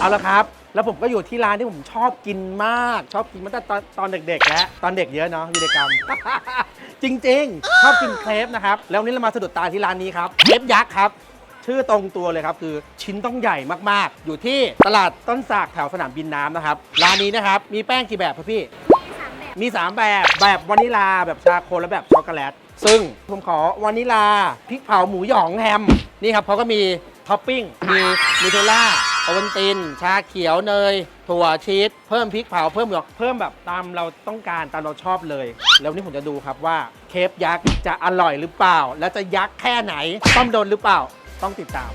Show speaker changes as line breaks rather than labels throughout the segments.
เอาละครับ แล้วผมก็อยู่ที่ร้านที่ผมชอบกินมาก ชอบกินมาตั้งแต่ตอนตอนเด็ก ๆ แล้ว ตอนเด็กเยอะเนาะวิรกรรม จริง ๆ ชอบกินเครปนะครับ แล้ววันนี้เรามาสะดุดตาที่ร้านนี้ครับเครปยักษ์ครับ ชื่อตรงตัวเลยครับ คือชิ้นต้องใหญ่มากๆ อยู่ที่ตลาดต้นสากแถวสนามบินน้ำนะครับร้านนี้นะครับมีแป้งกี่แบบครับพี่ มี 3 แบบแบบวานิลาแบบชาโคและแบบช็อกโกแลต ซึ่งผมขอวานิลาพริกเผาหมูหยองแฮม นี่ครับเขาก็มีท็อปปิ้งมีนูเทลล่า โอนติน ชาเขียวเนย ถั่วชีสเพิ่มพริกเผาเพิ่มหยอกเพิ่มแบบตามเราต้องการตามเราชอบเลย แล้ววันนี้ผมจะดูครับว่าเคฟยักษ์จะอร่อยหรือเปล่า และจะยักษ์แค่ไหน ต้องโดนหรือเปล่าต้องติดตาม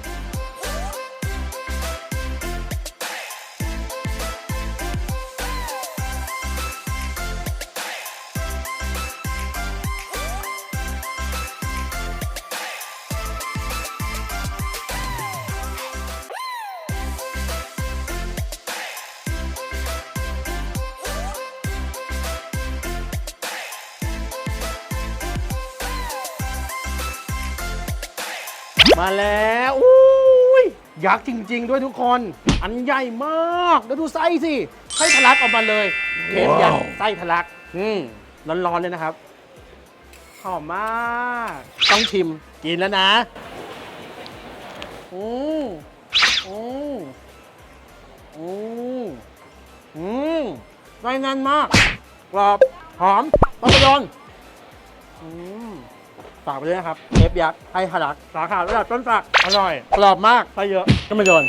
มาแล้วอุ้ยยักษ์จริง ๆ ด้วยทุกคน อันใหญ่มาก แล้วดูไส้สิ ไส้ทะลักออกมาเลยเทปยักษ์ไส้ทะลัก อืมร้อนๆเลยนะครับ หอมมาก ต้องชิม กินแล้วนะอืมอืมอืมอืมไส้แน่นมาก กรอบ หอมต้องไปโดนอืม ฝากไปด้วยนะครับเทปยักษ์ไทยทะลัก สาขาระดับต้นสักอร่อยกรอบมากไปเยอะก็ไม่โดน